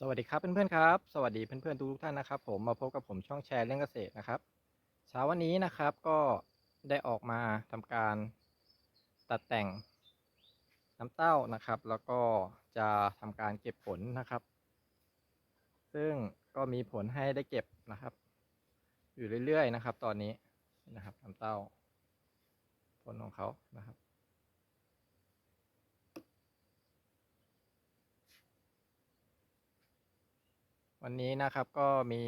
สวัสดีครับเพื่อนๆครับ สวัสดีเพื่อนๆทุกท่านนะครับ ผมมาพบกับผมช่องแชร์เรื่องเกษตรนะครับเช้าวันนี้นะครับก็ได้ออกมาทำการตัดแต่งน้ำเต้านะครับ แล้วก็จะทำการเก็บผลนะครับ ซึ่งก็มีผลให้ได้เก็บนะครับ อยู่เรื่อยๆนะครับ ตอนนี้นะครับ น้ำเต้าผลของเขานะครับ วันนี้นะครับก็มี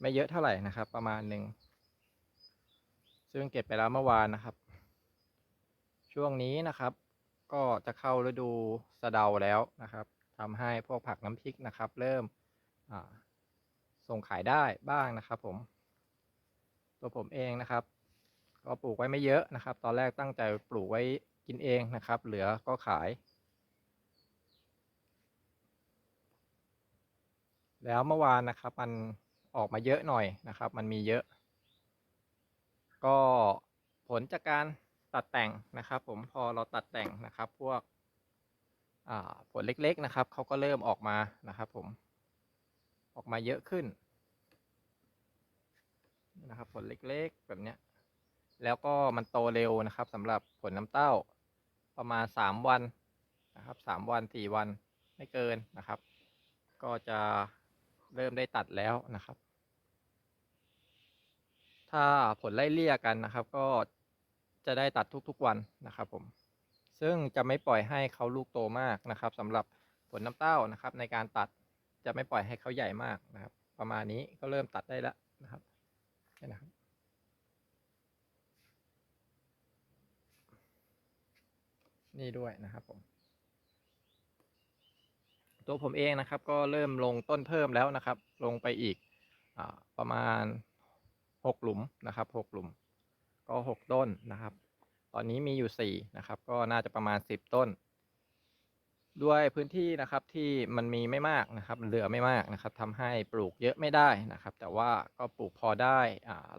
ไม่เยอะเท่าไหร่นะครับ ประมาณหนึ่งซึ่งเก็บไปแล้วเมื่อวานนะครับ ช่วงนี้นะครับ ก็จะเข้าฤดูสะเดาแล้วนะครับทำให้พวกผักน้ำพริกนะครับ เริ่มส่งขายได้บ้างนะครับ ผม ตัวผมเองนะครับ ก็ปลูกไว้ไม่เยอะนะครับ ตอนแรกตั้งใจปลูกไว้กินเองนะครับ เหลือก็ขาย แล้วเมื่อวานนะครับ มันออกมาเยอะหน่อยนะครับ มันมีเยอะ ก็ผลจากการตัดแต่งนะครับ ผมพอเราตัดแต่งนะครับ พวกผลเล็กๆนะครับเขาก็เริ่มออกมานะครับ ผมออกมาเยอะขึ้นนะครับ ผลเล็กๆแบบเนี้ยแล้วก็มันโตเร็วนะครับสำหรับผลน้ำเต้าประมาณสามวันนะครับสามวันสี่วันไม่เกินนะครับ ก็จะ เริ่มได้ตัดแล้วนะครับ ถ้าผลไล่เลี่ยกันนะครับ ก็จะได้ตัดทุกๆวันนะครับผม ซึ่งจะไม่ปล่อยให้เขาลูกโตมากนะครับสำหรับผลน้ำเต้านะครับ ในการตัดจะไม่ปล่อยให้เขาใหญ่มากนะครับ ประมาณนี้ก็เริ่มตัดได้แล้วนะครับนี่นะครับนี่ด้วยนะครับผม ตัวผมเองนะครับ ก็เริ่มลงต้นเพิ่มแล้วนะครับ ลงไปอีกอประมาณหกหลุมนะครับหกหลุม ก็หกต้นนะครับ ตอนนี้มีอยู่สี่นะครับ ก็น่าจะประมาณสิบต้น ด้วยพื้นที่นะครับที่มันมีไม่มากนะครับ เหลือไม่มากนะครับทำให้ปลูกเยอะไม่ได้นะครับ แต่ว่าก็ปลูกพอได้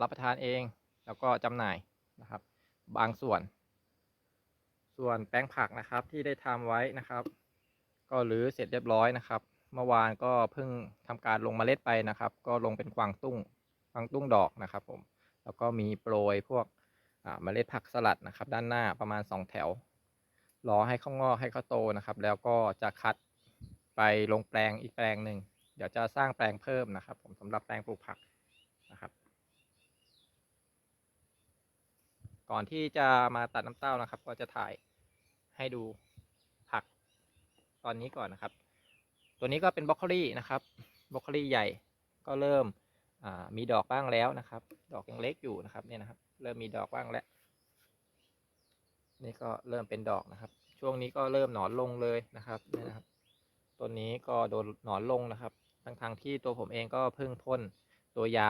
รับประทานเอง แล้วก็จำหน่ายนะครับ บางส่วน ส่วนแปลงผักนะครับที่ได้ทำไว้นะครับ ก็รื้อเสร็จเรียบร้อยนะครับ เมื่อวานก็เพิ่งทำการลงมเมล็ดไปนะครับ ก็ลงเป็นกวางตุ้งกวางตุ้งดอกนะครับผมแล้วก็มีโปรยพวกเมล็ดผักสลัดนะครับ ด้านหน้าประมาณ 2 แถว รอให้เขางอกให้เขาโตนะครับ แล้วก็จะคัดไปลงแปลงอีกแปลงหนึ่งเดี๋ยวจะสร้างแปลงเพิ่มนะครับ ผมสำหรับแปลงปลูกผักนะครับ ก่อนที่จะมาตัดน้ำเต้านะครับ ก็จะถ่ายให้ดู ตอนนี้ก่อนนะครับ ตัวนี้ก็เป็นบล็อกโคลี่นะครับบล็อกโคลี่ใหญ่ก็เริ่มมีดอกบ้างแล้วนะครับ ดอกยังเล็กอยู่นะครับเนี่ยนะครับ เริ่มมีดอกบ้างแล้ว นี่ก็เริ่มเป็นดอกนะครับ ช่วงนี้ก็เริ่มหนอนลงเลยนะครับนี่นะครับต้นนี้ก็โดนหนอนลงนะครับทั้งทางที่ตัวผมเองก็เพิ่งพ่นตัวยา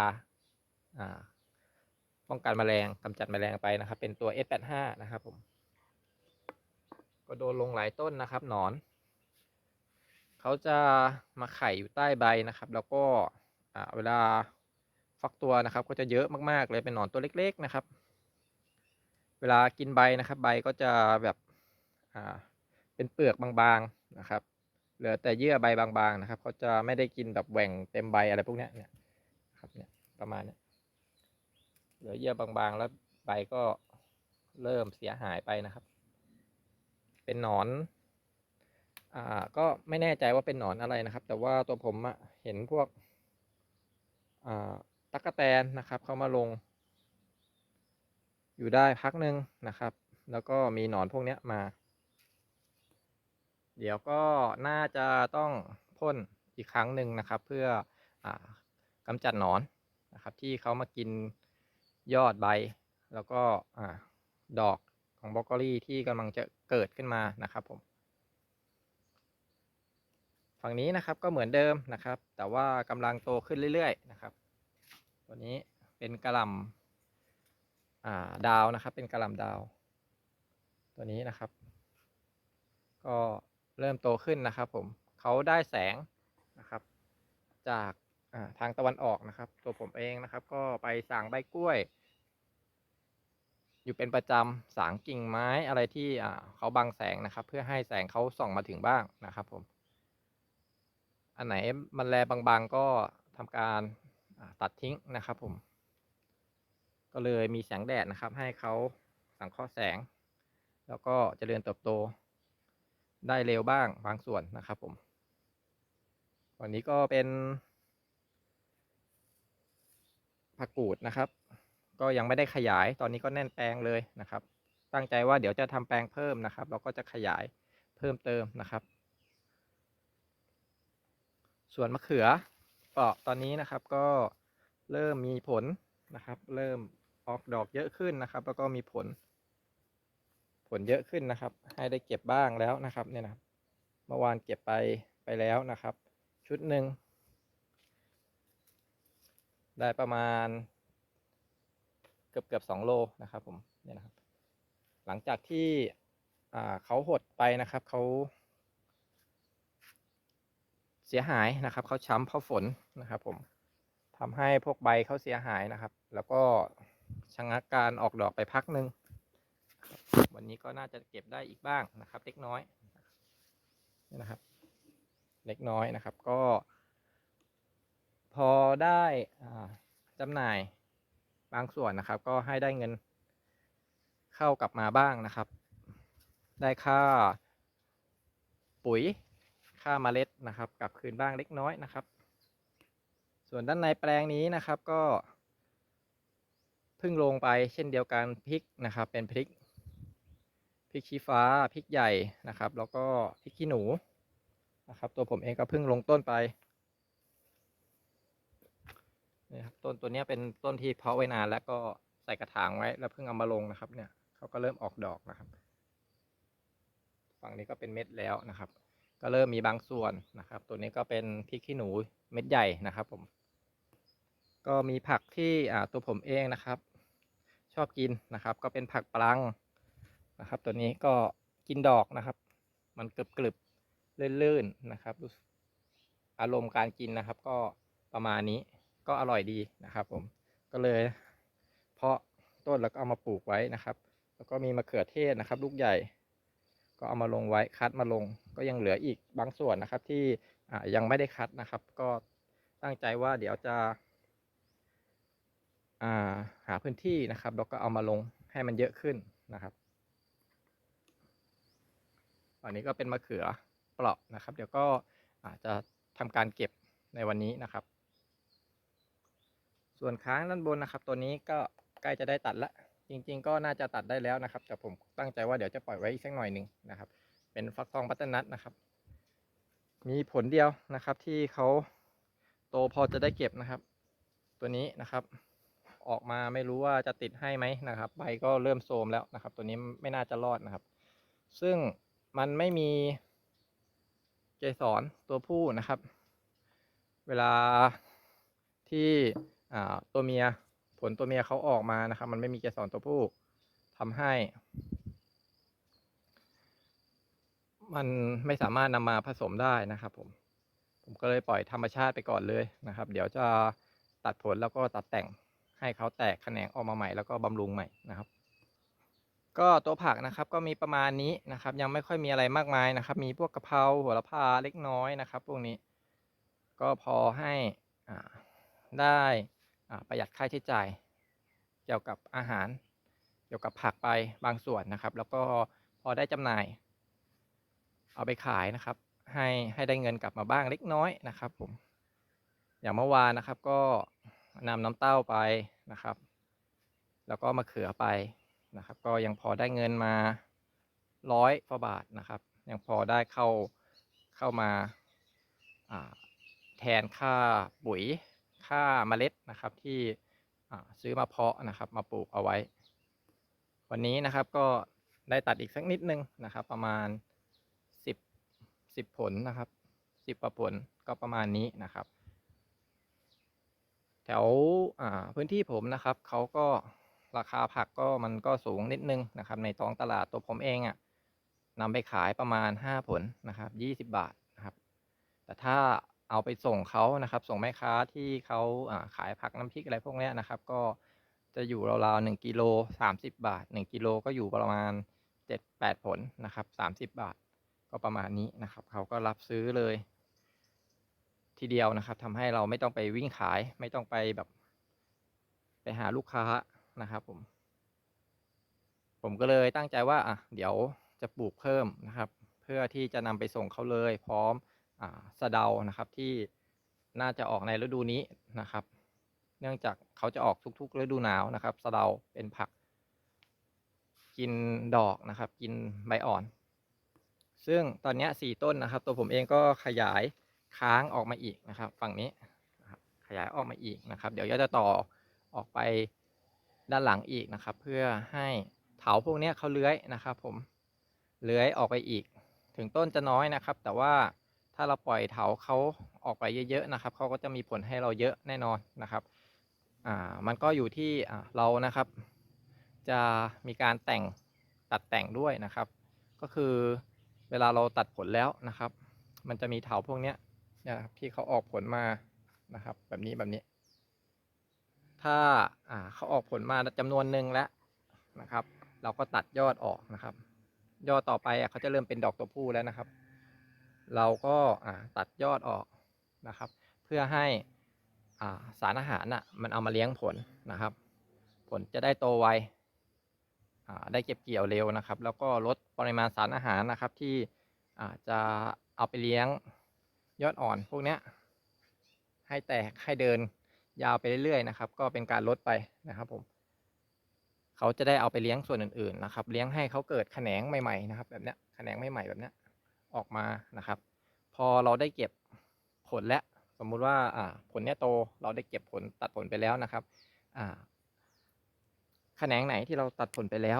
ป้องกันแมลงกำจัดแมลงไปนะครับ เป็นตัว S85 นะครับผมก็โดนลงหลายต้นนะครับหนอน เขาจะมาไข่อยู่ใต้ใบนะครับ แล้วก็เวลาฟักตัวนะครับ ก็จะเยอะมากๆเลยเป็นหนอนตัวเล็ก ๆนะครับ เวลากินใบนะครับ ใบก็จะแบบเป็นเปลือกบางๆนะครับ เหลือแต่เยื่อใบบางๆนะครับเขาจะไม่ได้กินแบบแหว่งเต็มใบอะไรพวกนี้เนี่ยครับเนี่ยประมาณนี้เหลือเยื่อบางๆ แล้วใบก็เริ่มเสียหายไปนะครับ เป็นหนอน อ่า ก็ไม่แน่ใจว่าเป็นหนอนอะไรนะครับ แต่ว่าตัวผมอะเห็นพวกอ่าตั๊กแตนนะครับ เข้ามาลง อยู่ได้พักหนึ่งนะครับ แล้วก็มีหนอนพวกนี้มา เดี๋ยวก็น่าจะต้องพ่นอีกครั้งหนึ่งนะครับ เพื่ออกำจัดหนอนนะครับ ที่เขามากินยอดใบ แล้วก็ดอกของบรอกโคลีที่กำลังจะเกิดขึ้นมานะครับผม ฝั่งนี้นะครับก็เหมือนเดิมนะครับ แต่ว่ากำลังโตขึ้นเรื่อยๆนะครับ ตัวนี้เป็นกระลำดาวนะครับ เป็นกระลำดาว ตัวนี้นะครับ ก็เริ่มโตขึ้นนะครับ ผมเขาได้แสงนะครับ จากทางตะวันออกนะครับ ตัวผมเองนะครับ ก็ไปสั่งใบกล้วย อยู่เป็นประจำสางกิ่งไม้อะไรที่เขาบังแสงนะครับ เพื่อให้แสงเขาส่องมาถึงบ้างนะครับ ผม อันไหนมันแลบางๆก็ทำการตัดทิ้งนะครับผม ก็เลยมีแสงแดดนะครับ ให้เขาสังเคราะห์แสง แล้วก็เจริญเติบโต ได้เร็วบ้างบางส่วนนะครับผม วันนี้ก็เป็นผักกูดนะครับ ก็ยังไม่ได้ขยาย ตอนนี้ก็แน่นแปลงเลยนะครับ ตั้งใจว่าเดี๋ยวจะทำแปลงเพิ่มนะครับเราก็จะขยายเพิ่มเติมนะครับ ส่วนมะเขือก็ตอนนี้นะครับก็เริ่มมีผลนะครับ เริ่มออกดอกเยอะขึ้นนะครับ แล้วก็มีผล ผลเยอะขึ้นนะครับ ให้ได้เก็บบ้างแล้วนะครับเนี่ยนะเมื่อวานเก็บไปไปแล้วนะครับ ชุดหนึ่งได้ประมาณ เกือบเกือบสองโลนะครับผมเนี่ยนะครับ หลังจากที่เขาหดไปนะครับเขา เสียหายนะครับเขาช้ำเพราะฝนนะครับ ผมทำให้พวกใบเขาเสียหายนะครับ แล้วก็ชะงักการออกดอกไปพักหนึ่งวันนี้ก็น่าจะเก็บได้อีกบ้างนะครับ เล็กน้อยนี่นะครับ เล็กน้อยนะครับ ก็ พอได้จำหน่ายบางส่วนนะครับ ก็ให้ได้เงินเข้ากลับมาบ้างนะครับ ได้ค่าปุ๋ยค่าเมล็ด นะครับ กลับคืนบ้างเล็กน้อยนะครับ ส่วนด้านในแปลงนี้นะครับก็เพิ่งลงไปเช่นเดียวกันพริกนะครับ เป็นพริกพริกชี้ฟ้าพริกใหญ่นะครับ แล้วก็พริกขี้หนูนะครับ ตัวผมเองก็เพิ่งลงต้นไปนี่ครับต้นตัวนี้เป็นต้นที่เพาะไว้นานแล้วก็ใส่กระถางไว้แล้วเพิ่งเอามาลงนะครับ เนี่ยเขาก็เริ่มออกดอกนะครับ ฝั่งนี้ก็เป็นเม็ดแล้วนะครับ ก็เริ่มมีบางส่วนนะครับ ตัวนี้ก็เป็นพริกขี้หนูเม็ดใหญ่นะครับผมก็มีผักที่อ่าตัวผมเองนะครับ ชอบกินนะครับ ก็เป็นผักปลังนะครับ ตัวนี้ก็กินดอกนะครับ มันกรึบกรึบลื่นๆนะครับอารมณ์การกินนะครับ ก็ประมาณนี้ก็อร่อยดีนะครับผมก็เลย เพาะต้นแล้วก็เอามาปลูกไว้นะครับ แล้วก็มีมะเขือเทศนะครับ ลูกใหญ่ ก็เอามาลงไว้คัดมาลง ก็ยังเหลืออีกบางส่วนนะครับ ที่ยังไม่ได้คัดนะครับ ก็ตั้งใจว่าเดี๋ยวจะาหาพื้นที่นะครับ แล้วก็เอามาลงให้มันเยอะขึ้นนะครับอันนี้ก็เป็นมะเขือเปราะนะครับ เดี๋ยวก็อาจจะทำการเก็บในวันนี้นะครับ ส่วนค้างด้านบนนะครับ ตัวนี้ก็ใกล้จะได้ตัดละ จริง ๆ ก็น่าจะตัดได้แล้วนะครับ แต่ผมตั้งใจว่าเดี๋ยวจะปล่อยไว้อีกสักหน่อยหนึ่งนะครับ เป็นฟักทองบัตเตอร์นัทนะครับ มีผลเดียวนะครับที่เขาโตพอจะได้เก็บนะครับ ตัวนี้นะครับ ออกมาไม่รู้ว่าจะติดให้ไหมนะครับ ใบก็เริ่มโทมแล้วนะครับ ตัวนี้ไม่น่าจะรอดนะครับ ซึ่งมันไม่มีเกสรตัวผู้นะครับ เวลาที่ตัวเมีย ผลตัวเมียเขาออกมานะครับ มันไม่มีเกสรตัวผู้ทำให้ มันไม่สามารถนำมาผสมได้นะครับ ผม ผมก็เลยปล่อยธรรมชาติไปก่อนเลยนะครับ เดี๋ยวจะตัดผลแล้วก็ตัดแต่งให้เขาแตกแขนงออกมาใหม่แล้วก็บำรุงใหม่นะครับ ก็ตัวผักนะครับก็มีประมาณนี้นะครับ ยังไม่ค่อยมีอะไรมากมายนะครับ มีพวกกะเพราหัวละพาเล็กน้อยนะครับ พวกนี้ ก็พอให้อ่าได้ ประหยัดค่าใช้จ่าย เกี่ยวกับอาหาร เกี่ยวกับผักไปบางส่วนนะครับ แล้วก็พอได้จำหน่าย เอาไปขายนะครับ ให้ให้ได้เงินกลับมาบ้างเล็กน้อยนะครับผมอย่างเมื่อวานนะครับก็นำน้ำเต้าไปนะครับ แล้วก็มะเขือไปนะครับ ก็ยังพอได้เงินมาร้อยกว่าบาทนะครับ ยังพอได้เข้าเข้ามาแทนค่าปุ๋ย ค่าเมล็ดนะครับที่ซื้อมาเพาะนะครับ มาปลูกเอาไว้ วันนี้นะครับก็ได้ตัดอีกสักนิดนึงนะครับ ประมาณสิบสิบผลนะครับสิบประผลก็ประมาณนี้นะครับ แถวพื้นที่ผมนะครับเขาก็ราคาผักก็มันก็สูงนิดนึงนะครับ ในท้องตลาดตัวผมเองอะ่ะนำไปขายประมาณห้าผลนะครับยี่สิบบาทนะครับ แต่ถ้า เอาไปส่งเขานะครับ ส่งแม่ค้าที่เขาขายผักน้ำพริกอะไรพวกนี้นะครับ ก็จะอยู่ราวๆหนึ่งกิโลสามสิบบาทหนึ่งกิโลก็อยู่ประมาณเจ็ดแปดผลนะครับสามสิบบาท ก็ประมาณนี้นะครับ เขาก็รับซื้อเลย ทีเดียวนะครับทำให้เราไม่ต้องไปวิ่งขาย ไม่ต้องไปแบบ ไปหาลูกค้านะครับ ผม ผมก็เลยตั้งใจว่าอะเดี๋ยวจะปลูกเพิ่มนะครับ เพื่อที่จะนำไปส่งเขาเลย พร้อม สะเดานะครับที่น่าจะออกในฤดูนี้นะครับ เนื่องจากเขาจะออกทุกๆฤดูหนาวนะครับ สะเดาเป็นผัก กินดอกนะครับ กินใบอ่อน ซึ่งตอนนี้สี่ต้นนะครับ ตัวผมเองก็ขยายค้างออกมาอีกนะครับ ฝั่งนี้ขยายออกมาอีกนะครับ เดี๋ยวจะต่อออกไปด้านหลังอีกนะครับ เพื่อให้เถาพวกนี้เขาเลื้อยนะครับ ผมเลื้อยออกไปอีก ถึงต้นจะน้อยนะครับ แต่ว่า ถ้าเราปล่อยเถาเขาออกไปเยอะๆนะครับเขาก็จะมีผลให้เราเยอะแน่นอนนะครับอ่ามันก็อยู่ที่อ่าเรานะครับ จะมีการแต่งตัดแต่งด้วยนะครับ ก็คือเวลาเราตัดผลแล้วนะครับ มันจะมีเถาพวกเนี้ยเนี่ยนะครับที่เขาออกผลมานะครับ แบบนี้แบบนี้ ถ้าอ่าเขาออกผลมาจำนวนหนึ่งแล้วนะครับ เราก็ตัดยอดออกนะครับ ยอดต่อไปอะเขาจะเริ่มเป็นดอกตัวผู้แล้วนะครับ เราก็ตัดยอดออกนะครับ เพื่อให้สารอาหารน่ะมันเอามาเลี้ยงผลนะครับ ผลจะได้โตไวได้เก็บเกี่ยวเร็วนะครับ แล้วก็ลดปริมาณสารอาหารนะครับที่อาจะเอาไปเลี้ยงยอดอ่อนพวกนี้ให้แตกให้เดินยาวไปเรื่อยๆนะครับ ก็เป็นการลดไปนะครับผมเขาจะได้เอาไปเลี้ยงส่วนอื่นๆนะครับ เลี้ยงให้เขาเกิดแขนงใหม่ๆนะครับ แบบนี้แขนงใหม่ๆแบบนี้ ออกมานะครับ พอเราได้เก็บผลแล้วสมมุติว่าผลเนี้ยโตเราได้เก็บผลตัดผลไปแล้วนะครับแขนงไหนที่เราตัดผลไปแล้ว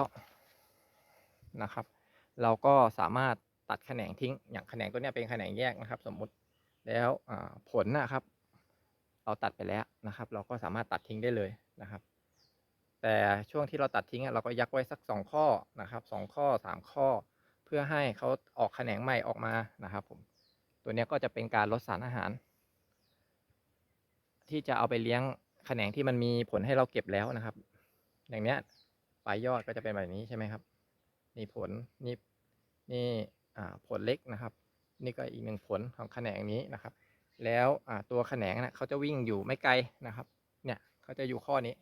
นะครับ เราก็สามารถตัดแขนงทิ้ง อย่างแขนงตัวเนี้ยเป็นแขนงแยกนะครับ สมมุติแล้วผลนะครับ เราตัดไปแล้วนะครับ เราก็สามารถตัดทิ้งได้เลยนะครับ แต่ช่วงที่เราตัดทิ้งเราก็ยักไว้สักสองข้อนะครับสองข้อสามข้อ เพื่อให้เขาออกแขนงใหม่ออกมานะครับผมตัวนี้ก็จะเป็นการลดสารอาหาร ที่จะเอาไปเลี้ยงแขนงที่มันมีผลให้เราเก็บแล้วนะครับ อย่างเนี้ยปลายยอดก็จะเป็นแบบนี้ใช่ไหมครับนี่ผลนี่นี่ผลเล็กนะครับ นี่ก็อีกหนึ่งผลของแขนงนี้นะครับ แล้วตัวแขนงนะเขาจะวิ่งอยู่ไม่ไกลนะครับ เนี่ยเขาจะอยู่ข้อนี้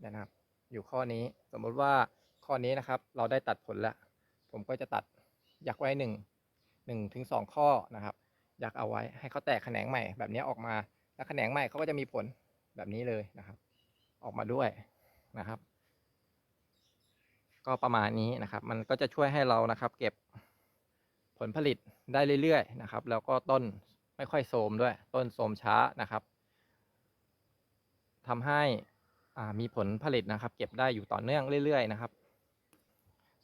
เนี่ยนะครับ อยู่ข้อนี้สมมุติว่าข้อนี้นะครับ เราได้ตัดผลแล้ว ผมก็จะตัดอยากไว้หนึ่งหนึ่งถึงสองข้อนะครับอยากเอาไว้ให้เขาแตกแขนงใหม่แบบนี้ออกมาแล้วแขนงใหม่เขาก็จะมีผลแบบนี้เลยนะครับ ออกมาด้วยนะครับ ก็ประมาณนี้นะครับ มันก็จะช่วยให้เรานะครับ เก็บผลผลิตได้เรื่อยๆนะครับ แล้วก็ต้นไม่ค่อยโทมด้วย ต้นโทมช้านะครับทำให้มีผลผลิตนะครับ เก็บได้อยู่ต่อเนื่องเรื่อย ๆ นะครับ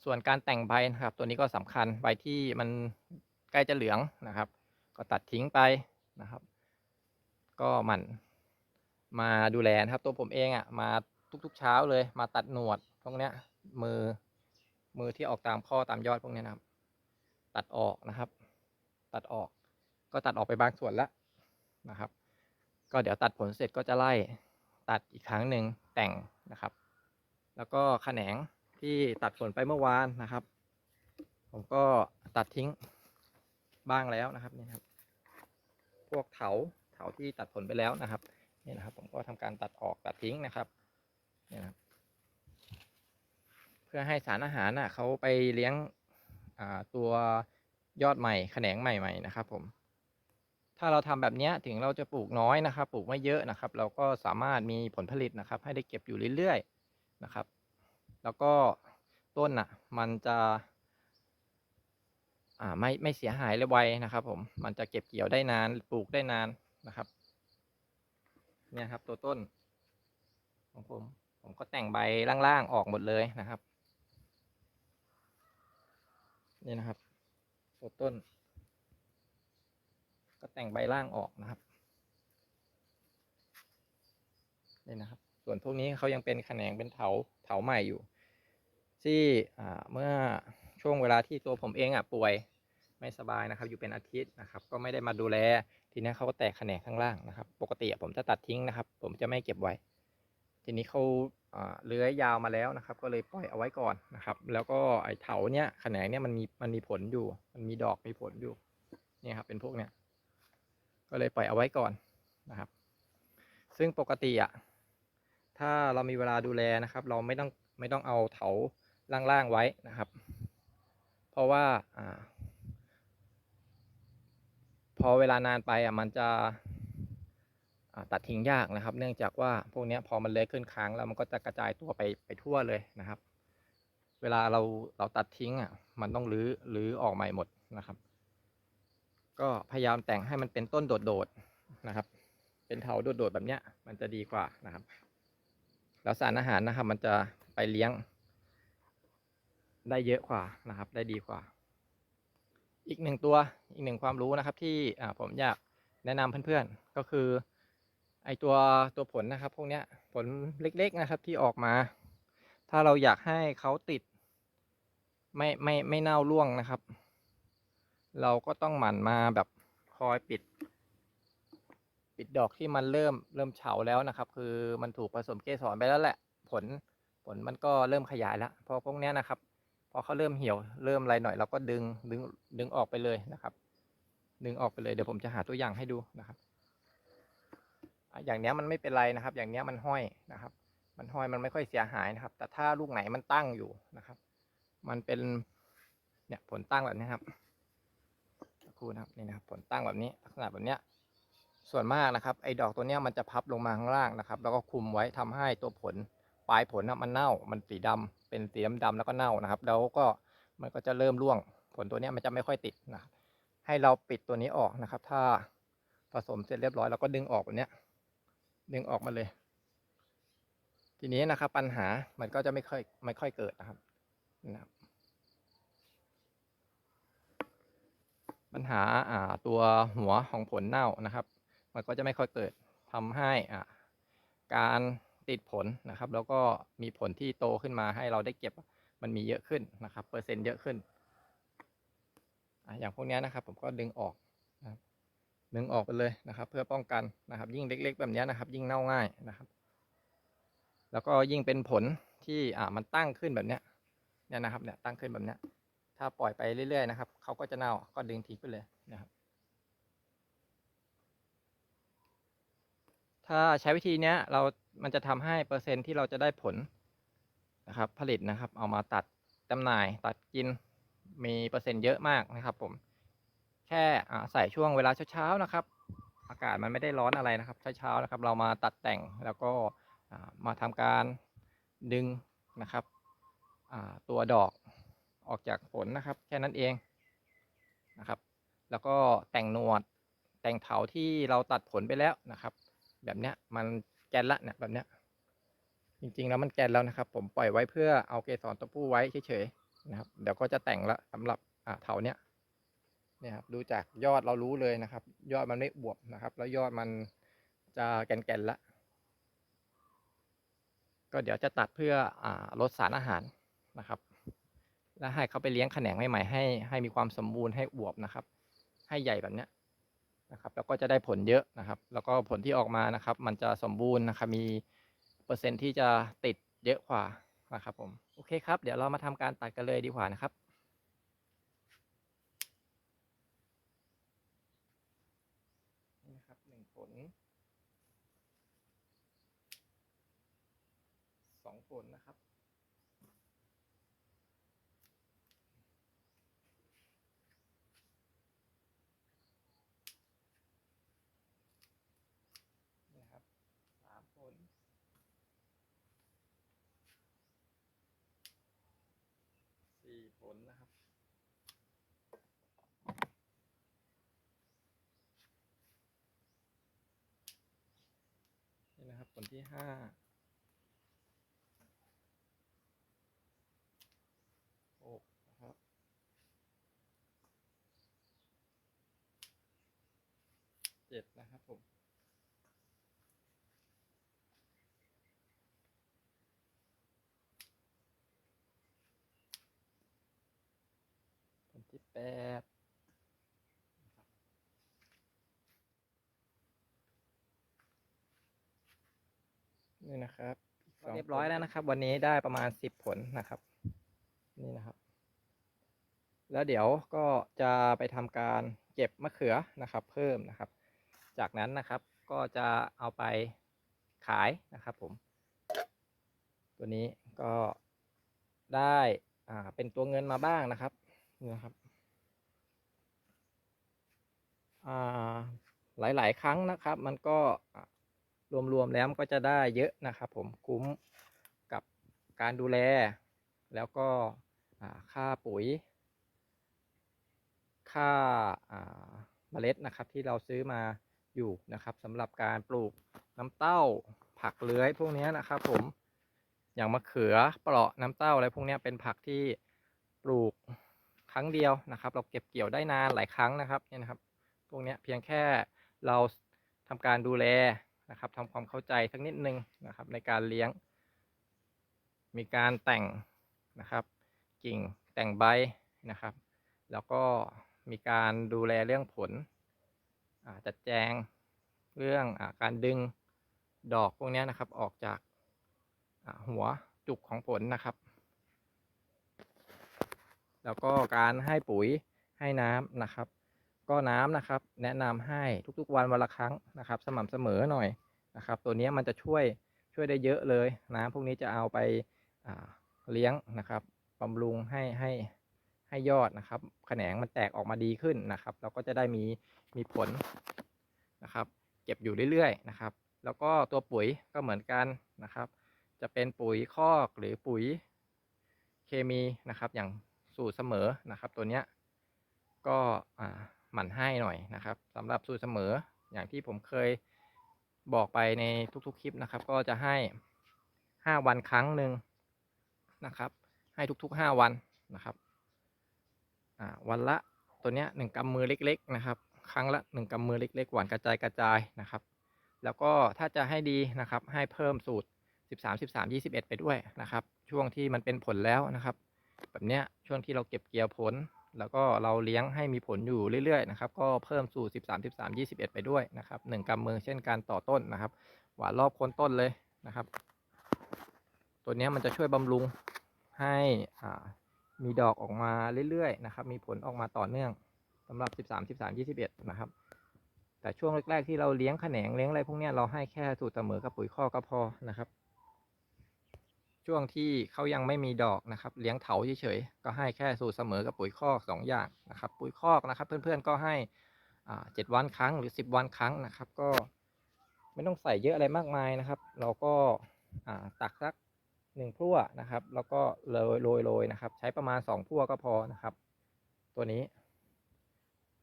ส่วนการแต่งใบนะครับ ตัวนี้ก็สำคัญใบที่มันใกล้จะเหลืองนะครับ ก็ตัดทิ้งไปนะครับ ก็หมันมาดูแลนะครับ ตัวผมเองอะ่ะมาทุกๆเช้าเลยมาตัดหนวดพวกเนี้ยมือมือที่ออกตามข้อตามยอดพวกเนี้ยนะครับ ตัดออกนะครับ ตัดออกก็ตัดออกไปบางส่วนแล้วนะครับ ก็เดี๋ยวตัดผลเสร็จก็จะไล่ตัดอีกครั้งหนึ่งแต่งนะครับ แล้วก็แขนง ที่ตัดผลไปเมื่อวานนะครับ ผมก็ตัดทิ้งบ้างแล้วนะครับนี่ครับ พวกเถาเถาที่ตัดผลไปแล้วนะครับนี่นะครับ ผมก็ทำการตัดออกตัดทิ้งนะครับนี่นะครับ เพื่อให้สารอาหารน่ะเขาไปเลี้ยงตัวยอดใหม่แขนงใหม่ๆนะครับ ผม ถ้าเราทำแบบนี้ถึงเราจะปลูกน้อยนะครับ ปลูกไม่เยอะนะครับ เราก็สามารถมีผลผลิตนะครับ ให้ได้เก็บอยู่เรื่อยๆนะครับ แล้วก็ต้นน่ะ มันจะ อ่าไม่ไม่เสียหายเลยไวนะครับ ผม มันจะเก็บเกี่ยวได้นานปลูกได้นานนะครับ เนี่ยครับ ตัวต้น ของผม ผมก็แต่งใบล่างๆออกหมดเลยนะครับ นี่นะครับ ตัวต้น ก็แต่งใบล่างออกนะครับนี่นะครับ ส่วนพวกนี้เขายังเป็นแขนงเป็นเถาเถาใหม่อยู่ ที่เมื่อช่วงเวลาที่ตัวผมเองอะป่วยไม่สบายนะครับ อยู่เป็นอาทิตย์นะครับ ก็ไม่ได้มาดูแล ทีนี้เขาก็แตกแขนงข้างล่างนะครับ ปกติผมจะตัดทิ้งนะครับ ผมจะไม่เก็บไว้ ทีนี้เขาอ่าเลื้อยยาวมาแล้วนะครับ ก็เลยปล่อยเอาไว้ก่อนนะครับ แล้วก็ไอ้เถาเนี้ยแขนงเนี้ยมันมีมันมีผลอยู่ มันมีดอกมีผลอยู่เนี่ยครับเป็นพวกเนี้ยก็เลยปล่อยเอาไว้ก่อนนะครับ ซึ่งปกติอะถ้าเรามีเวลาดูแลนะครับ เราไม่ต้องไม่ต้องเอาเถา ล่างๆไว้นะครับ เพราะว่าอพอเวลานานไปอะมันจะตัดทิ้งยากนะครับ เนื่องจากว่าพวกนี้พอมันเลื้อยขึ้นค้างแล้วมันก็จะกระจายตัวไปไปทั่วเลยนะครับ เวลาเราเราตัดทิ้งอะมันต้องรื้อรื้อออกใหม่หมดนะครับ ก็พยายามแต่งให้มันเป็นต้นโดดๆนะครับ เป็นเถาโดดๆแบบเนี้ยมันจะดีกว่านะครับ แล้วสารอาหารนะครับ มันจะไปเลี้ยง ได้เยอะกว่านะครับ ได้ดีกว่า อีกหนึ่งตัวอีกหนึ่งความรู้นะครับ ที่ผมอยากแนะนำเพื่อนๆก็คือ ไอตัวตัวผลนะครับ พวกเนี้ยผลเล็ก ๆนะครับที่ออกมา ถ้าเราอยากให้เขาติด ไม่ไม่ไม่เน่าร่วงนะครับ เราก็ต้องหมั่นมาแบบคอยปิด ปิดดอกที่มันเริ่มเริ่มเฉาแล้วนะครับ คือมันถูกผสมเกสรไปแล้วแหละ ผลผลมันก็เริ่มขยายแล้วเพอพวกเนี้ยนะครับ อเขาเริ่มเหี่ยวเริ่มอะไรหน่อยเราก็ดึงดึงดึงออกไปเลยนะครับ ดึงออกไปเลยเดี๋ยวผมจะหาตัวอย่างให้ดูนะครับ อย่างเนี้ยมันไม่เป็นไรนะครับ อย่างเนี้ยมันห้อยนะครับ มันห้อยมันไม่ค่อยเสียหายนะครับ แต่ถ้าลูกไหนมันตั้งอยู่นะครับ มันเป็นเนี่ยผลตั้งแบบนี้ครับครูนะครับนี่นะครับผลตั้งแบบนี้ลักษณะแบบเนี้ยส่วนมากนะครับไอ้ดอกตัวเนี้ยมันจะพับลงมาข้างล่างนะครับ แล้วก็คุมไว้ทำให้ตัวผลปลายผลนะมันเน่ามันสีดำ เป็นสีดำๆแล้วก็เน่านะครับ แล้วก็มันก็จะเริ่มร่วงผลตัวนี้มันจะไม่ค่อยติดนะครับให้เราปิดตัวนี้ออกนะครับ ถ้าผสมเสร็จเรียบร้อยเราก็ดึงออกแบบเนี้ยดึงออกมาเลย ทีนี้นะครับปัญหามันก็จะไม่ค่อยไม่ค่อยเกิดนะครับนะครับปัญหาอ่าตัวหัวของผลเน่านะครับ มันก็จะไม่ค่อยเกิดทำให้อ่าการ ติดผลนะครับ แล้วก็มีผลที่โตขึ้นมาให้เราได้เก็บมันมีเยอะขึ้นนะครับ เปอร์เซ็นต์เยอะขึ้น อย่างพวกนี้นะครับ ผมก็ดึงออกนะครับดึงออกไปเลยนะครับ เพื่อป้องกันนะครับ ยิ่งเล็ก ๆ แบบนี้นะครับ ยิ่งเน่าง่ายนะครับ แล้วก็ยิ่งเป็นผลที่อ่ามันตั้งขึ้นแบบเนี้ยเนี่ยนะครับเนี่ยตั้งขึ้นแบบเนี้ยถ้าปล่อยไปเรื่อยๆนะครับเขาก็จะเน่าก็ดึงทิ้งไปเลยนะครับ ถ้าใช้วิธีเนี้ยเรามันจะทำให้เปอร์เซ็นต์ที่เราจะได้ผลนะครับผลิตนะครับ เอามาตัดจำหน่ายตัดกินมีเปอร์เซ็นต์เยอะมากนะครับ ผม แค่ใส่ช่วงเวลาเช้าๆนะครับ อากาศมันไม่ได้ร้อนอะไรนะครับเช้าๆนะครับ เรามาตัดแต่งแล้วก็มาทำการดึงนะครับตัวดอกออกจากผลนะครับ แค่นั้นเองนะครับ แล้วก็แต่งหนวดแต่งเถาที่เราตัดผลไปแล้วนะครับ แบบเนี้ยมันแกนละเนี่ยแบบเนี้ยจริงๆแล้วมันแกนแล้วนะครับ ผมปล่อยไว้เพื่อเอาเกสรตัวผู้ไว้เฉยๆนะครับ เดี๋ยวก็จะแต่งละสำหรับอ่าเถาเนี้ยเนี่ยครับดูจากยอดเรารู้เลยนะครับ ยอดมันไม่บวบนะครับ แล้วยอดมันจะแกนๆละก็เดี๋ยวจะตัดเพื่ออ่าลดสารอาหารนะครับ แล้วให้เขาไปเลี้ยงแขนงใหม่ๆให้ให้มีความสมบูรณ์ให้อวบนะครับ ให้ใหญ่แบบเนี้ย นะครับ แล้วก็จะได้ผลเยอะนะครับ แล้วก็ผลที่ออกมานะครับ มันจะสมบูรณ์นะครับ มีเปอร์เซ็นต์ที่จะติดเยอะกว่านะครับผม โอเคครับ เดี๋ยวเรามาทำการตัดกันเลยดีกว่านะครับ นี่นะครับหนึ่งผลสองผลนะครับ นี่นะครับสามผลสี่ผลนะครับ คนที่ห้าหกนะครับ เจ็ดนะครับผมผลที่แปด นี่นะครับเรียบร้อยแล้วนะครับ วันนี้ได้ประมาณสิบผลนะครับ นี่นะครับ แล้วเดี๋ยวก็จะไปทำการเก็บมะเขือนะครับ เพิ่มนะครับ จากนั้นนะครับก็จะเอาไปขายนะครับ ผม ตัวนี้ก็ได้อ่าเป็นตัวเงินมาบ้างนะครับนี่นะครับอ่าหลาย ๆ ครั้งนะครับ มันก็อ่า รวมๆแล้วก็จะได้เยอะนะครับผมคุ้มกับการดูแล แล้วก็ค่าปุ๋ยค่าอ่าเมล็ดนะครับที่เราซื้อมาอยู่นะครับสำหรับการปลูกน้ำเต้าผักเลื้อยพวกนี้นะครับผมอย่างมะเขือเปราะน้ำเต้าอะไรพวกนี้เป็นผักที่ปลูกครั้งเดียวนะครับ เราเก็บเกี่ยวได้นานหลายครั้งนะครับเนี่ยนะครับ พวกนี้เพียงแค่เราทำการดูแล นะครับทำความเข้าใจสักนิดนึงนะครับ ในการเลี้ยง มีการแต่งนะครับ กิ่งแต่งใบนะครับ แล้วก็มีการดูแลเรื่องผลจัดแจงเรื่องอการดึงดอกพวกนี้นะครับ ออกจากหัวจุกของผลนะครับ แล้วก็การให้ปุ๋ยให้น้ำนะครับ ก็น้ำนะครับ แนะนำให้ทุกๆวันวันละครั้งนะครับ สม่ำเสมอหน่อยนะครับ ตัวนี้มันจะช่วยช่วยได้เยอะเลยน้ำพวกนี้จะเอาไปาเลี้ยงนะครับบำรุงให้ให้ให้ยอดนะครับ แขนงมันแตกออกมาดีขึ้นนะครับ เราก็จะได้มีมีผลนะครับ เก็บอยู่เรื่อยๆนะครับ แล้วก็ตัวปุ๋ยก็เหมือนกันนะครับ จะเป็นปุ๋ยคอกหรือปุ๋ยเคมีนะครับ อย่างสูตรเสมอนะครับ ตัวเนี้ยก็อ่า หมั่นให้หน่อยนะครับสำหรับสูตรเสมออย่างที่ผมเคยบอกไปในทุกๆคลิปนะครับ ก็จะให้ 5 วันครั้งหนึ่งนะครับ ให้ทุกๆ 5 วันนะครับวันละตัวเนี้ยหนึ่งกำมือเล็ก ๆ นะครับ ครั้งละหนึ่งกำมือเล็ก ๆ หวานกระจายกระจายนะครับ แล้วก็ถ้าจะให้ดีนะครับ ให้เพิ่มสูตร 13 13 21 ไปด้วยนะครับ ช่วงที่มันเป็นผลแล้วนะครับ แบบเนี้ยช่วงที่เราเก็บเกี่ยวผล แล้วก็เราเลี้ยงให้มีผลอยู่เรื่อยๆนะครับก็เพิ่มสูตร13 13 21 ไปด้วยนะครับหนึ่งกำมือเช่นการต่อต้นนะครับ หวานรอบโคนต้นเลยนะครับ ตัวนี้มันจะช่วยบำรุงให้มีดอกออกมาเรื่อยๆนะครับมีผลออกมาต่อเนื่องสำหรับ 13 13 21 นะครับแต่ช่วงแรกๆที่เราเลี้ยงแขนงเลี้ยงอะไรพวกนี้เราให้แค่สูตรเสมอกับปุ๋ยคอก็พอนะครับ ช่วงที่เขายังไม่มีดอกนะครับ เลี้ยงเถาเฉยๆก็ให้แค่สูตรเสมอกับปุ๋ยคอกสองอย่างนะครับ ปุ๋ยคอกนะครับ เพื่อนๆก็ให้อ่าเจ็ดวันครั้งหรือสิบวันครั้งนะครับ ก็ไม่ต้องใส่เยอะอะไรมากมายนะครับ เราก็อ่าตักสักหนึ่งพลั่วนะครับ แล้วก็โรยโรยโรยนะครับ ใช้ประมาณสองพลั่วก็พอนะครับ ตัวนี้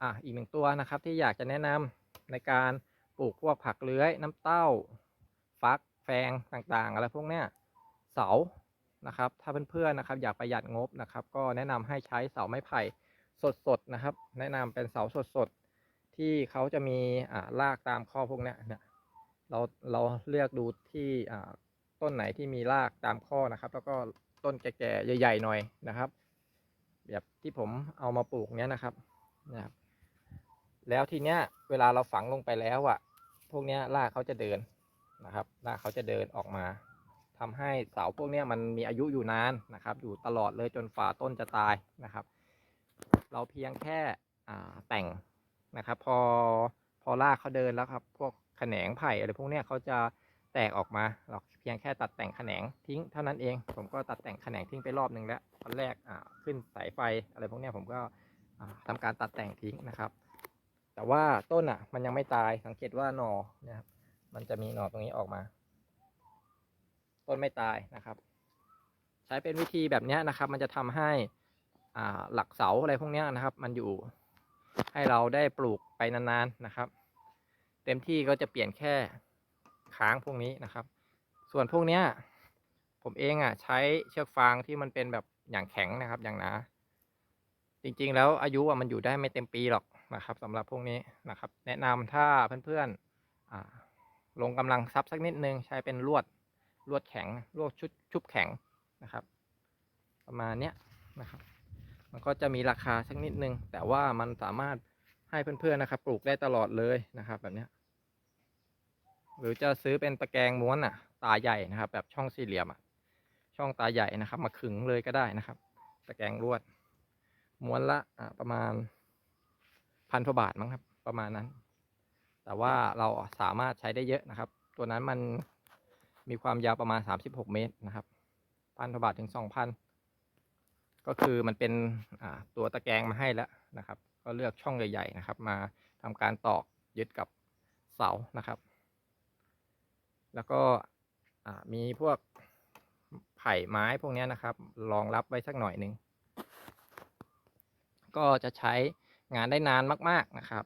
อะอีกหนึ่งตัวนะครับที่อยากจะแนะนำในการปลูกพวกผักเลื้อย น้ำเต้า ฟักแฟงต่างๆ อะไรพวกเนี้ย เสานะครับ ถ้าเพื่อนๆนะครับอยากประหยัดงบนะครับ ก็แนะนำให้ใช้เสาไม้ไผ่สดๆนะครับ แนะนำเป็นเสาสดๆที่เขาจะมีอ่ารากตามข้อพวกนี้เนี่ยเราเราเลือกดูที่อ่าต้นไหนที่มีรากตามข้อนะครับ แล้วก็ต้นแก่ๆใหญ่ๆหน่อยนะครับ แบบที่ผมเอามาปลูกเนี้ยนะครับนะครับ แล้วทีเนี้ยเวลาเราฝังลงไปแล้วอะ พวกเนี้ยรากเขาจะเดินนะครับรากเขาจะเดินออกมา ทำให้เสาพวกนี้มันมีอายุอยู่นานนะครับ อยู่ตลอดเลยจนฝาต้นจะตายนะครับ เราเพียงแค่แต่งนะครับ พอพอรากเขาเดินแล้วครับ พวกแขนงไผ่อะไรพวกนี้เขาจะแตกออกมา เราเพียงแค่ตัดแต่งแขนงทิ้งเท่านั้นเอง ผมก็ตัดแต่งแขนงทิ้งไปรอบนึงแล้วตอนแรกขึ้นสายไฟอะไรพวกนี้ผมก็อ่าทำการตัดแต่งทิ้งนะครับ แต่ว่าต้นอะ มันยังไม่ตายสังเกตว่าหน่อนี่ยครับมันจะมีหนอตรงนี้ออกมา ต้นไม่ตายนะครับ ใช้เป็นวิธีแบบนี้นะครับ มันจะทำให้อ่าหลักเสาอะไรพวกนี้นะครับ มันอยู่ให้เราได้ปลูกไปนานๆนะครับ เต็มที่ก็จะเปลี่ยนแค่ค้างพวกนี้นะครับ ส่วนพวกเนี้ยผมเองอะใช้เชือกฟางที่มันเป็นแบบอย่างแข็งนะครับ อย่างหนาจริงๆ แล้วอายุอะมันอยู่ได้ไม่เต็มปีหรอกนะครับสำหรับพวกนี้นะครับ แนะนำถ้าเพื่อนๆลงกำลังทรัพย์สักนิดนึงใช้เป็นลวด ลวดแข็งลวดชุดชุบแข็งนะครับ ประมาณเนี้ยนะครับ มันก็จะมีราคาสักนิดนึง แต่ว่ามันสามารถให้เพื่อนๆนะครับ ปลูกได้ตลอดเลยนะครับ แบบเนี้ยหรือจะซื้อเป็นตะแกรงม้วนอะ ตาใหญ่นะครับ แบบช่องสี่เหลี่ยมอะช่องตาใหญ่นะครับ มาขึงเลยก็ได้นะครับ ตะแกรงลวด ม้วนละอ่าประมาณพันกว่าบาทมั้งครับ ประมาณนั้น แต่ว่าเราสามารถใช้ได้เยอะนะครับ ตัวนั้นมัน มีความยาวประมาณ 36 เมตรนะครับพันกว่าบาทถึง 2,000 ก็คือมันเป็นตัวตะแกรงมาให้แล้วนะครับ ก็เลือกช่องใหญ่ๆนะครับ มาทำการตอกยึดกับเสานะครับ แล้วก็มีพวกไผ่ไม้พวกนี้นะครับรองรับไว้สักหน่อยหนึ่งก็จะใช้งานได้นานมาก ๆนะครับ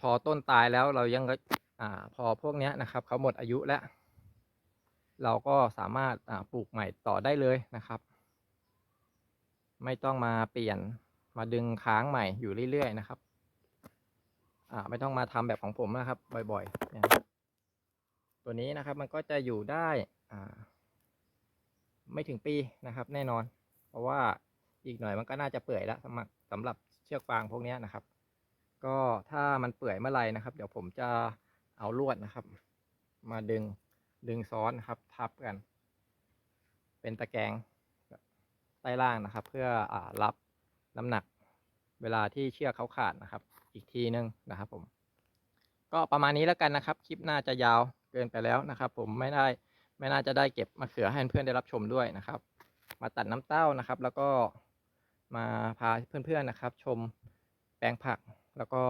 พอต้นตายแล้วเรายัง อ่าพอพวกเนี้ยนะครับเขาหมดอายุแล้ว เราก็สามารถอ่าปลูกใหม่ต่อได้เลยนะครับ ไม่ต้องมาเปลี่ยนมาดึงค้างใหม่อยู่เรื่อยๆนะครับอ่าไม่ต้องมาทำแบบของผมนะครับ บ่อยๆเนี่ยตัวนี้นะครับมันก็จะอยู่ได้อ่าไม่ถึงปีนะครับ แน่นอน เพราะว่าอีกหน่อยมันก็น่าจะเปื่อยแล้วสำหรับสำหรับเชือกฟางพวกนี้นะครับ ก็ถ้ามันเปื่อยเมื่อไหร่นะครับ เดี๋ยวผมจะ เอาลวดนะครับ มาดึงดึงซ้อนนะครับ ทับกัน เป็นตะแกรงใต้ล่างนะครับ เพื่ออรับน้ำหนัก เวลาที่เชือกเขาขาดนะครับ อีกทีนึงนะครับ ผม ก็ประมาณนี้แล้วกันนะครับ คลิปน่าจะยาวเกินไปแล้วนะครับ ผมไม่ได้ไม่น่าจะได้เก็บมะเขือให้เพื่อนได้รับชมด้วยนะครับ มาตัดน้ำเต้านะครับ แล้วก็มาพาเพื่อนๆนะครับ ชมแปลงผักแล้วก็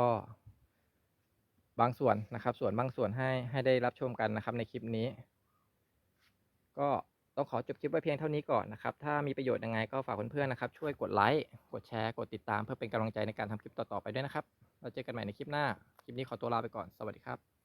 บางส่วนนะครับ ส่วนบางส่วนให้ให้ได้รับชมกันนะครับในคลิปนี้ ก็ต้องขอจบคลิปไว้เพียงเท่านี้ก่อนนะครับ ถ้ามีประโยชน์ยังไงก็ฝากเพื่อนๆนะครับ ช่วยกดไลค์ กดแชร์ กดติดตามเพื่อเป็นกำลังใจในการทำคลิปต่อๆไปด้วยนะครับ เราเจอกันใหม่ในคลิปหน้า คลิปนี้ขอตัวลาไปก่อน สวัสดีครับ